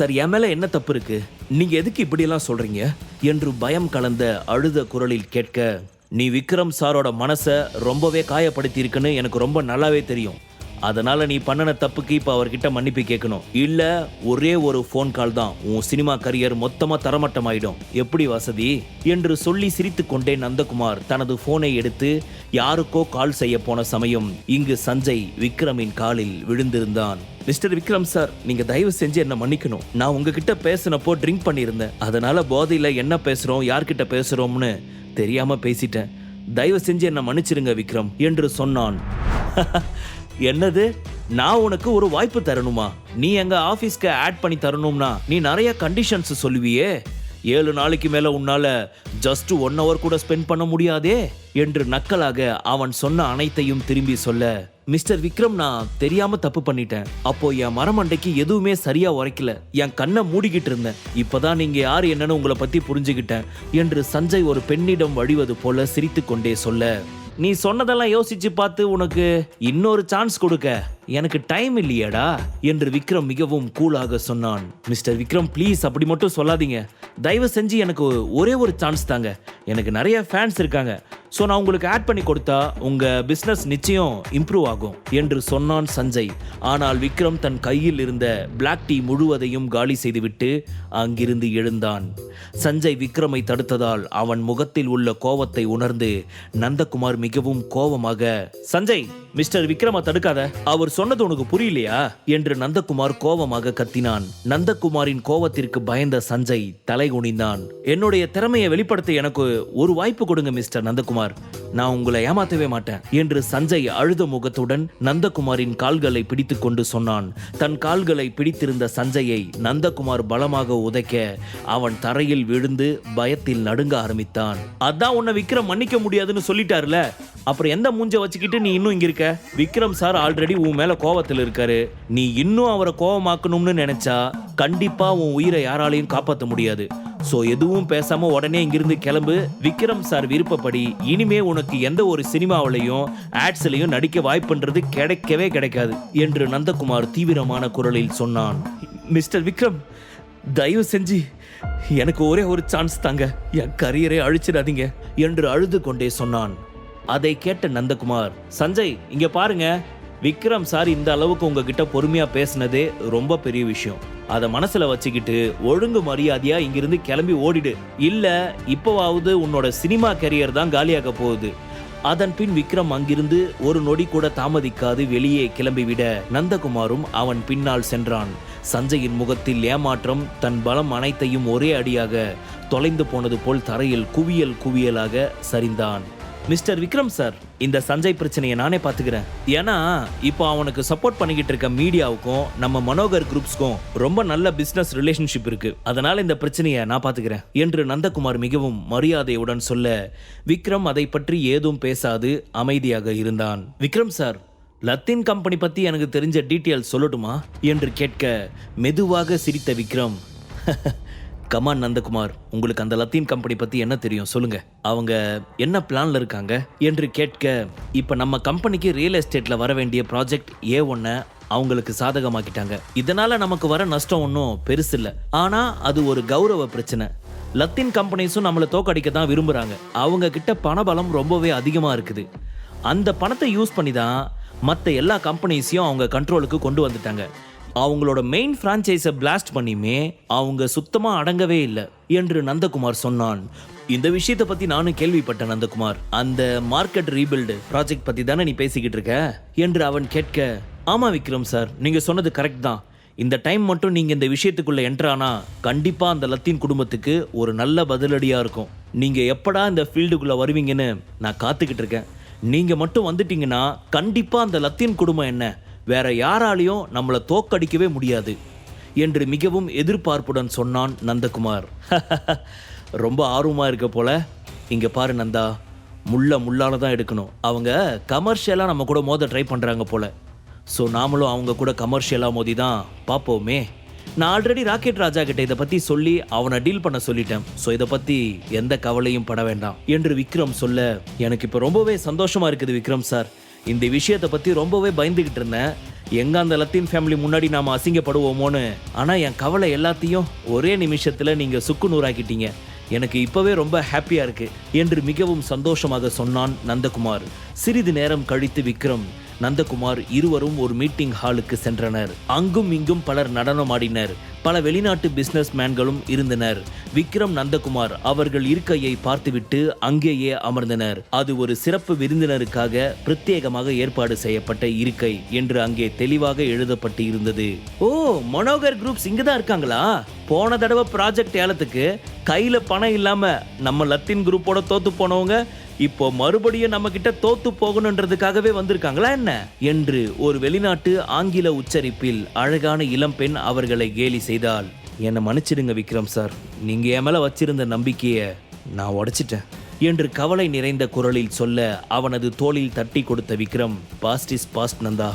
Sir என் மேலே என்ன தப்பு இருக்கு? நீங்க எதுக்கு இப்படியெல்லாம் சொல்றீங்க? என்று பயம் கலந்த அழுத குரலில் கேட்க நீ விக்ரம் சாரோட மனசை ரொம்பவே காயப்படுத்தி இருக்குன்னு எனக்கு ரொம்ப நல்லாவே தெரியும். அதனால நீ பண்ணின தப்புக்கு இப்போ அவர்கிட்ட மன்னிப்பு கேட்கணும். இல்ல ஒரே ஒரு ஃபோன் கால் தான். உன் சினிமா கரியர் மொத்தமா தரமட்டமாயிடும். எப்படி வசதி? என்று சொல்லி சிரித்துக்கொண்டே நந்தகுமார் தனது போனை எடுத்து யாருக்கோ கால் செய்ய போன சமயம் இங்கு சஞ்சய் விக்ரமின் காலில் விழுந்திருந்தான். மிஸ்டர் விக்ரம் சார் நீங்க தயவு செஞ்சு என்ன மன்னிக்கணும். நான் உங்ககிட்ட பேசினப்போ ட்ரிங்க் பண்ணியிருந்தேன். அதனால போதையில் என்ன பேசுறோம் யார்கிட்ட பேசுறோம்னு தெரியாம பேசிட்டேன். தயவு செஞ்சு என்ன மன்னிச்சிருங்க விக்ரம் என்று சொன்னான். என்னது? நான் உனக்கு ஒரு வாய்ப்பு தரணுமா? நீ எங்க ஆபீஸ்க்கு ஆட் பண்ணி தரணும்னா நீ நிறைய கண்டிஷன்ஸ் சொல்லுவியே? ஏழு நாளைக்கு மேல உன்னால ஜஸ்ட் ஒன் ஹவர் கூட ஸ்பெண்ட் பண்ண முடியாதே? என்று நக்கலாக அவன் சொன்ன அனைத்தையும் திரும்பி சொல்ல மிஸ்டர் விக்ரம் நான் தெரியாம தப்பு பண்ணிட்டேன். அப்போ என் மரமண்டைக்கு எதுவுமே சரியா உரைக்கல. என் கண்ணை மூடிக்கிட்டு இருந்தேன். இப்பதான் நீங்க யார் என்னன்னு உங்களை பத்தி புரிஞ்சுக்கிட்டேன் என்று சஞ்சய் ஒரு பெண்ணிடம் வழிவது போல சிரித்துக்கொண்டே சொல்ல நீ சொன்னதெல்லாம் யோசிச்சு பார்த்து உனக்கு இன்னொரு சான்ஸ் கொடுக்க. எனக்கு டைம் இல்லையேடா என்று விக்ரம் மிகவும் கூலாக சொன்னான். மிஸ்டர் விக்ரம் ப்ளீஸ் அப்படி மட்டும் சொல்லாதீங்க. தயவு செஞ்சு எனக்கு ஒரே ஒரு சான்ஸ் தாங்க. எனக்கு நிறைய ஃபேன்ஸ் இருக்காங்க. ஸோ நான் உங்களுக்கு ஆட் பண்ணி கொடுத்தா உங்க பிஸ்னஸ் நிச்சயம் இம்ப்ரூவ் ஆகும் என்று சொன்னான் சஞ்சய். ஆனால் விக்ரம் தன் கையில் இருந்த பிளாக் டீ முழுவதையும் காலி செய்துவிட்டு அங்கிருந்து எழுந்தான். சஞ்சய் விக்ரமை தடுத்ததால் அவன் முகத்தில் உள்ள கோவத்தை உணர்ந்து நந்தகுமார் மிகவும் கோவமாக சஞ்சய் மிஸ்டர் விக்ரம தடுக்காத அவர் சொன்னது உனக்கு புரியலையா? என்று நந்தகுமார் கோவமாக கத்தினான். நந்தகுமாரின் கோவத்திற்கு பயந்த சஞ்சய் தலை குனிந்தான். என்னுடைய திறமையை வெளிப்படுத்த எனக்கு ஒரு வாய்ப்பு கொடுங்க மிஸ்டர் நந்தகுமார். நான் உங்களை ஏமாத்தவே மாட்டேன் என்று சஞ்சய் அழுத முகத்துடன் நந்தகுமாரின் கால்களை பிடித்து கொண்டு சொன்னான். தன் கால்களை பிடித்திருந்த சஞ்சயை நந்தகுமார் பலமாக உதைக்க அவன் தரையில் விழுந்து பயத்தில் நடுங்க ஆரம்பித்தான். அதான் உன்னை விக்ரம் மன்னிக்க முடியாதுன்னு சொல்லிட்டாருல அப்புறம் எந்த மூஞ்ச வச்சுக்கிட்டு நீ இன்னும் இங்க இருக்க? விக்ரம் சார் ஆல்ரெடி உன் மேல கோவத்தில் இருக்காரு. நீ இன்னும் அவரை கோவமாக்கணும்னு நினைச்சா கண்டிப்பா உன் உயிரை யாராலையும் காப்பாற்ற முடியாது. சோ எதுவும் பேசாம உடனே இங்கிருந்து கிளம்பு. விக்ரம் சார் விருப்பப்படி இனிமே உனக்கு எந்த ஒரு சினிமாவிலையும் ஆட்ஸ்லையும் நடிக்க வாய்ப்புன்றது கிடைக்கவே கிடைக்காது என்று நந்தகுமார் தீவிரமான குரலில் சொன்னான். மிஸ்டர் விக்ரம் தயவு செஞ்சு எனக்கு ஒரே ஒரு சான்ஸ் தாங்க என் கரியரை அழிச்சிடாதீங்க என்று அழுது கொண்டே சொன்னான். அதை கேட்ட நந்தகுமார் சஞ்சய் இங்க பாருங்க விக்ரம் சார் இந்த அளவுக்கு உங்ககிட்ட பொறுமையா பேசினதே ரொம்ப பெரிய விஷயம். அதை மனசுல வச்சுக்கிட்டு ஒழுங்கு மரியாதையா இங்கிருந்து கிளம்பி ஓடிடு. இல்ல இப்போவாவது உன்னோட சினிமா கரியர் தான் காலியாக போகுது. அதன் பின் விக்ரம் அங்கிருந்து ஒரு நொடி கூட தாமதிக்காது வெளியே கிளம்பிவிட நந்தகுமாரும் அவன் பின்னால் சென்றான். சஞ்சயின் முகத்தில் ஏமாற்றம் தன் பலம் அனைத்தையும் ஒரே அடியாக தொலைந்து போனது போல் தரையில் குவியல் குவியலாக சரிந்தான். மிஸ்டர் விக்ரம் சார் இந்த சஞ்சய் பிரச்சனையை நானே பார்த்துக்கிறேன். ஏன்னா இப்போ அவனுக்கு சப்போர்ட் பண்ணிக்கிட்டு இருக்க மீடியாவுக்கும் நம்ம மனோகர் குரூப்ஸ்க்கும் ரொம்ப நல்ல பிஸ்னஸ் ரிலேஷன்ஷிப் இருக்கு. அதனால இந்த பிரச்சனையை நான் பார்த்துக்கிறேன். என்று நந்தகுமார் மிகவும் மரியாதையுடன் சொல்ல விக்ரம் அதை பற்றி ஏதும் பேசாது அமைதியாக இருந்தான். விக்ரம் சார் லத்தீன் கம்பெனி பத்தி எனக்கு தெரிஞ்ச டீட்டெயில் சொல்லட்டுமா? என்று கேட்க மெதுவாக சிரித்த விக்ரம். கமான் நந்தகுமார் உங்களுக்கு அந்த லத்தீன் கம்பெனி பத்தி என்ன தெரியும் சொல்லுங்க. அவங்க என்ன பிளான்ல இருக்காங்க என்று கேட்க இப்ப நம்ம கம்பெனிக்கு ரியல் எஸ்டேட்ல வர வேண்டிய ப்ராஜெக்ட் ஏ ஒன்ன அவங்களுக்கு சாதகமாக்கிட்டாங்க. இதனால நமக்கு வர நஷ்டம் ஒன்றும் பெருசு இல்லை. ஆனா அது ஒரு கௌரவ பிரச்சனை. லத்தீன் கம்பெனிஸும் நம்மளை தோக்கடிக்க தான் விரும்புறாங்க. அவங்க கிட்ட பணபலம் ரொம்பவே அதிகமா இருக்குது. அந்த பணத்தை யூஸ் பண்ணி தான் மற்ற எல்லா கம்பெனிஸையும் அவங்க கண்ட்ரோலுக்கு கொண்டு வந்துட்டாங்க. அவங்களோட மெயின் ஃப்ரான்ச்சைஸை பிளாஸ்ட் பண்ணியுமே அவங்க சுத்தமாக அடங்கவே இல்லை என்று நந்தகுமார் சொன்னான். இந்த விஷயத்தை பத்தி நானும் கேள்விப்பட்டேன் நந்தகுமார். அந்த மார்க்கெட் ரீபில்டு ப்ராஜெக்ட் பத்தி தானே நீ பேசிக்கிட்டு இருக்க? என்று அவன் கேட்க ஆமா விக்ரம் சார் நீங்க சொன்னது கரெக்ட் தான். இந்த டைம் மட்டும் நீங்க இந்த விஷயத்துக்குள்ள என்ட்ரானா கண்டிப்பா அந்த லத்தீன் குடும்பத்துக்கு ஒரு நல்ல பதிலடியா இருக்கும். நீங்க எப்படா இந்த ஃபீல்டுக்குள்ள வருவீங்கன்னு நான் காத்துக்கிட்டு இருக்கேன். நீங்க மட்டும் வந்துட்டீங்கன்னா கண்டிப்பா அந்த லத்தீன் குடும்பம் என்ன? வேற யாராலையும் நம்மளை தோக்கடிக்கவே முடியாது என்று மிகவும் எதிர்பார்ப்புடன் சொன்னான் நந்தகுமார். ரொம்ப ஆர்வமாக இருக்க போல. இங்கே பாரு நந்தா முள்ள முள்ளால தான் எடுக்கணும். அவங்க கமர்ஷியலாக நம்ம கூட மோத ட்ரை பண்ணுறாங்க போல. ஸோ நாமளும் அவங்க கூட கமர்ஷியலாக மோதி தான் பார்ப்போமே. நான் ஆல்ரெடி ராக்கெட் ராஜா கிட்ட இதை பற்றி சொல்லி அவனை டீல் பண்ண சொல்லிட்டேன். ஸோ இதை பற்றி எந்த கவலையும் பட வேண்டாம் என்று விக்ரம் சொல்ல எனக்கு இப்போ ரொம்பவே சந்தோஷமாக இருக்குது விக்ரம் சார். இந்த விஷயத்தை பற்றி ரொம்பவே பயந்துக்கிட்டு இருந்தேன். எங்கே அந்த லத்தீன் ஃபேமிலி முன்னாடி நாம் அசிங்கப்படுவோமோன்னு. ஆனால் என் கவலை எல்லாத்தையும் ஒரே நிமிஷத்தில் நீங்கள் சுக்கு நூறாக்கிட்டீங்க. எனக்கு இப்போவே ரொம்ப ஹாப்பியாக இருக்குது என்று மிகவும் சந்தோஷமாக சொன்னான் நந்தகுமார். சிறிது நேரம் கழித்து விக்ரம். நந்தகுமார் இருவரும் ஒரு மீட்டிங் ஹாலுக்கு சென்றனர். அங்கும் இங்கும் பலர் நடனமாடினர். பல வெளிநாட்டு பிசினஸ் மேன்களும் இருந்தனர். விக்ரம் நந்தகுமார் அவர்கள் இருக்கையை பார்த்துவிட்டு அங்கேயே அமர்ந்தனர். அது ஒரு சிறப்பு விருந்தினருக்காக பிரத்யேகமாக ஏற்பாடு செய்யப்பட்ட இருக்கை என்று அங்கே தெளிவாக எழுதப்பட்டு இருந்தது ஓ மனோகர் குரூப்ஸ் இங்கதான் இருக்காங்களா? போன தடவை ப்ராஜெக்ட் ஏலத்துக்கு கையில பணம் இல்லாம நம்ம லத்தீன் குரூப்போட தோத்து போனவங்க இப்போ மறுபடியும் நம்ம கிட்ட தோத்து போகணுன்றதுக்காகவே வந்திருக்காங்களா என்ன? என்று ஒரு வெளிநாட்டு ஆங்கில உச்சரிப்பில் அழகான இளம்பெண் அவர்களை கேலி செய்தால் என்னை மன்னிச்சிடுங்க விக்ரம் சார். நீங்க என் மேல வச்சிருந்த நம்பிக்கையை நான் உடைச்சிட்டேன் என்று கவலை நிறைந்த குரலில் சொல்ல அவனது தோளில் தட்டி கொடுத்த Vikram past is past Nanda.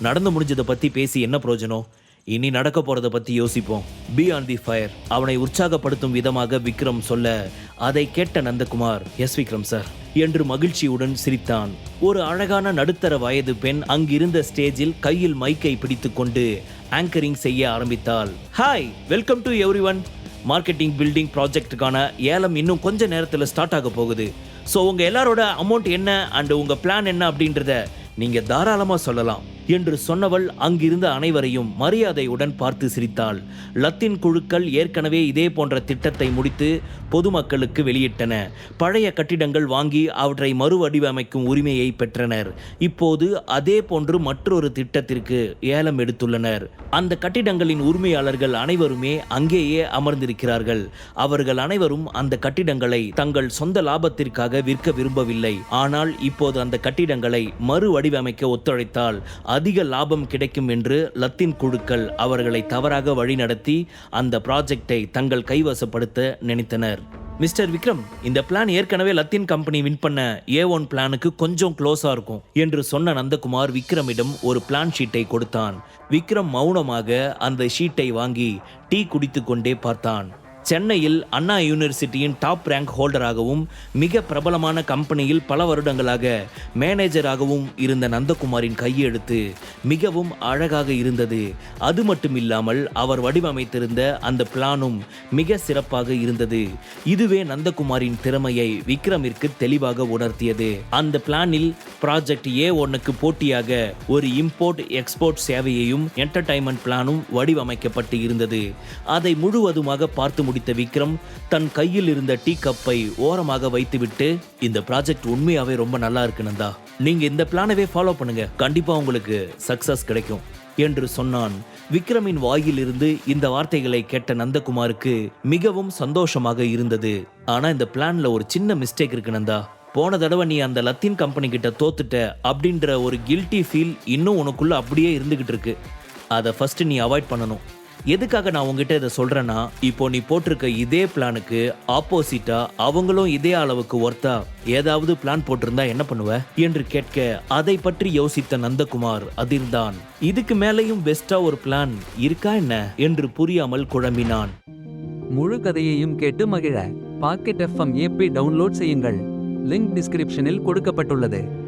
நடந்து முடிஞ்சதை பத்தி பேசி என்ன பிரயோஜனம்? இனி நடக்க போறத பத்தி யோசிப்போம். பி ஆன் தி ஃபயர் அவனை உற்சாகப்படுத்தும் விதமாக விக்ரம் சொல்ல அதை கேட்ட நந்தகுமார் எஸ் விக்ரம் சார் என்று மகிழ்ச்சியுடன் சிரித்தான். ஒரு அழகான நடுத்தர வயது பெண் அங்கிருந்த ஸ்டேஜில் கையில் மைக்கை பிடித்துக்கொண்டு ஆங்கரிங் செய்ய ஆரம்பித்தாள். Hi welcome to everyone marketing building ப்ராஜெக்ட்டுக்கான ஏலம் இன்னும் கொஞ்ச நேரத்தில் ஸ்டார்ட் ஆக போகுது. ஸோ உங்கள் எல்லாரோட அமௌண்ட் என்ன அண்ட் உங்கள் பிளான் என்ன அப்படின்றத நீங்கள் தாராளமாக சொல்லலாம். என்று சொன்னவள் அங்கிருந்த அனைவரையும் மரியாதையுடன் பார்த்து சிரித்தாள். லத்தீன் குழுக்கள் ஏற்கனவே இதே போன்ற திட்டத்தை முடித்து பொதுமக்களுக்கு வெளியிட்டன. பழைய கட்டிடங்கள் வாங்கி அவற்றை மறுவடிவமைக்கும் உரிமையை பெற்றனர். இப்போது அதே போன்று மற்றொரு திட்டத்திற்கு ஏலம் எடுத்துள்ளனர். அந்த கட்டிடங்களின் உரிமையாளர்கள் அனைவருமே அங்கேயே அமர்ந்திருக்கிறார்கள். அவர்கள் அனைவரும் அந்த கட்டிடங்களை தங்கள் சொந்த லாபத்திற்காக விற்க விரும்பவில்லை. ஆனால் இப்போது அந்த கட்டிடங்களை மறுவடிவமைக்க ஒத்துழைத்தால் அதிக லாபம் கிடைக்கும் என்று லத்தீன் குழுக்கள் அவர்களை தவறாக வழிநடத்தி அந்த ப்ராஜெக்டை தங்கள் கைவசப்படுத்த நினைத்தனர். மிஸ்டர் விக்ரம் இந்த பிளான் ஏற்கனவே லத்தீன் கம்பெனி வின் பண்ண ஏ ஒன் பிளானுக்கு கொஞ்சம் க்ளோஸா இருக்கும் என்று சொன்ன நந்தகுமார் விக்ரமிடம் ஒரு பிளான் ஷீட்டை கொடுத்தான். விக்ரம் மௌனமாக அந்த ஷீட்டை வாங்கி டீ குடித்து கொண்டே பார்த்தான். சென்னையில் அண்ணா யூனிவர்சிட்டியின் டாப் ரேங்க் ஹோல்டராகவும் மிக பிரபலமான கம்பெனியில் பல வருடங்களாக மேனேஜராகவும் இருந்த நந்தகுமாரின் கையெழுத்து மிகவும் அழகாக இருந்தது. அது மட்டும் இல்லாமல் அவர் வடிவமைத்திருந்த அந்த பிளானும் மிக சிறப்பாக இருந்தது. இதுவே நந்தகுமாரின் திறமையை விக்ரமிற்கு தெளிவாக உணர்த்தியது. அந்த பிளானில் ப்ராஜெக்ட் ஏ ஒன்னுக்கு போட்டியாக ஒரு இம்போர்ட் எக்ஸ்போர்ட் சேவையையும் என்டர்டைன்மெண்ட் பிளானும் வடிவமைக்கப்பட்டு இருந்தது. அதை முழுவதுமாக பார்த்து முடித்த விக்ரம் தன் கையில் இருந்த டீ கப்பை ஓரமாக வைத்துவிட்டு இந்த ப்ராஜெக்ட் உண்மையாவே ரொம்ப நல்லா இருக்கு நந்தா. நீங்க இந்த பிளானவே ஃபாலோ பண்ணுங்க. கண்டிப்பா உங்களுக்கு சக்சஸ் கிடைக்கும் என்று சொன்னான். விக்ரமின் வாயிலிருந்து இந்த வார்த்தைகளை கேட்ட நந்தகுமாருக்கு மிகவும் சந்தோஷமாக இருந்தது. ஆனா இந்த பிளான்ல ஒரு சின்ன மிஸ்டேக் இருக்கு நந்தா. போன தடவை நீ அந்த லத்தீன் கம்பெனி கிட்ட தோத்துட்ட அப்படின்ற ஒரு கில்ட்டி ஃபீல் இன்னும் உனக்குள்ள அப்படியே இருந்துகிட்டு இருக்கு. அதை ஃபர்ஸ்ட் நீ அவாய்ட் பண்ணணும். எதுக்காக நான் உங்ககிட்ட இதை சொல்கிறேன்னா இப்போ நீ போட்டிருக்க இதே பிளானுக்கு ஆப்போசிட்டா அவங்களும் இதே அளவுக்கு ஒர்த்தா ஏதாவது பிளான் போட்டிருந்தா என்ன பண்ணுவ? என்று கேட்க அதை பற்றி யோசித்த நந்தகுமார் அதிர்ந்தான். இதுக்கு மேலேயும் பெஸ்டா ஒரு பிளான் இருக்கா என்ன? என்று புரியாமல் குழம்பினான். முழு கதையையும் கேட்டு மகிழ. பாக்கெட் எஃப்எம் ஏபி டவுன்லோட் செய்யுங்கள். லிங்க் டிஸ்கிரிப்ஷனில் கொடுக்கப்பட்டுள்ளது.